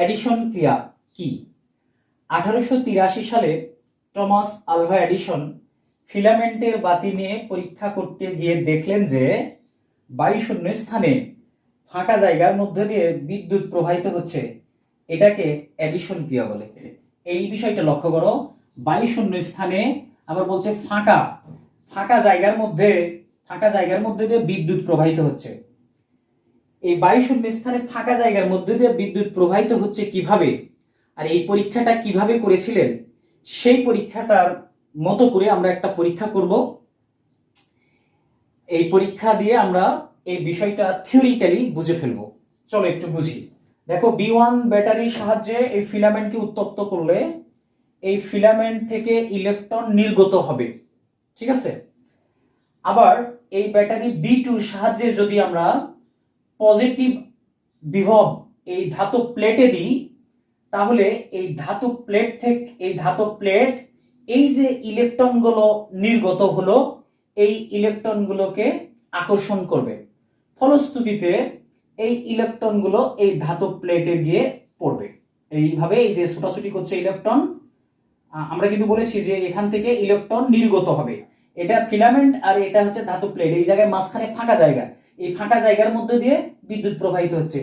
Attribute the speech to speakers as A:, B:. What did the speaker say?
A: Addition ক্রিয়া কি? আঠারোশো তিরাশি সালে টমাস আলভা এডিশন ফিলামেন্টের বাতি নিয়ে পরীক্ষা করতে গিয়ে দেখলেন যে বায়ু শূন্য স্থানে ফাঁকা জায়গার মধ্যে দিয়ে বিদ্যুৎ প্রবাহিত হচ্ছে। এটাকে অ্যাডিশন ক্রিয়া বলে। এই বিষয়টা লক্ষ্য করো বায়ু শূন্য স্থানে আবার বলছে ফাঁকা। ফাঁকা জায়গার মধ্যে, ফাঁকা জায়গার মধ্যে দিয়ে বিদ্যুৎ প্রবাহিত হচ্ছে। এই বায়ু শূন্য স্থানে ফাঁকা জায়গার মধ্যে দিয়ে বিদ্যুৎ প্রবাহিত হচ্ছে কীভাবে? আর এই পরীক্ষাটা কীভাবে করেছিলেন? সেই পরীক্ষাটার মতো করে আমরা একটা পরীক্ষা করব। এই পরীক্ষা দিয়ে আমরা এই বিষয়টা থিওরিক্যালি বুঝে ফেলব। চলো একটু বুঝি। দেখো বি ওয়ান ব্যাটারির সাহায্যে এই ফিলামেন্টকে উত্তপ্ত করলে এই ফিলামেন্ট থেকে ইলেকট্রন নির্গত হবে। ঠিক আছে? আবার এই ব্যাটারি বি টুর সাহায্যে যদি আমরা পজিটিভ বিভব এই ধাতব প্লেটে দিই, তাহলে এই ধাতব প্লেট থেকে, এই ধাতব প্লেট এই যে ইলেকট্রনগুলো নির্গত হলো, এই ইলেকট্রনগুলোকে আকর্ষণ করবে। ফলশ্রুতিতে এই ইলেকট্রনগুলো এই ধাতব প্লেটে গিয়ে পড়বে। এইভাবে এই যে ছোটাছুটি করছে ইলেকট্রন আমরা কিন্তু বলেছি যে এখান থেকে ইলেকট্রন নির্গত হবে। এটা ফিলামেন্ট আর এটা হচ্ছে ধাতব প্লেট এই জায়গায় মাঝখানে ফাঁকা জায়গা। এই ফাঁকা জায়গার মধ্যে দিয়ে বিদ্যুৎ প্রবাহিত হচ্ছে।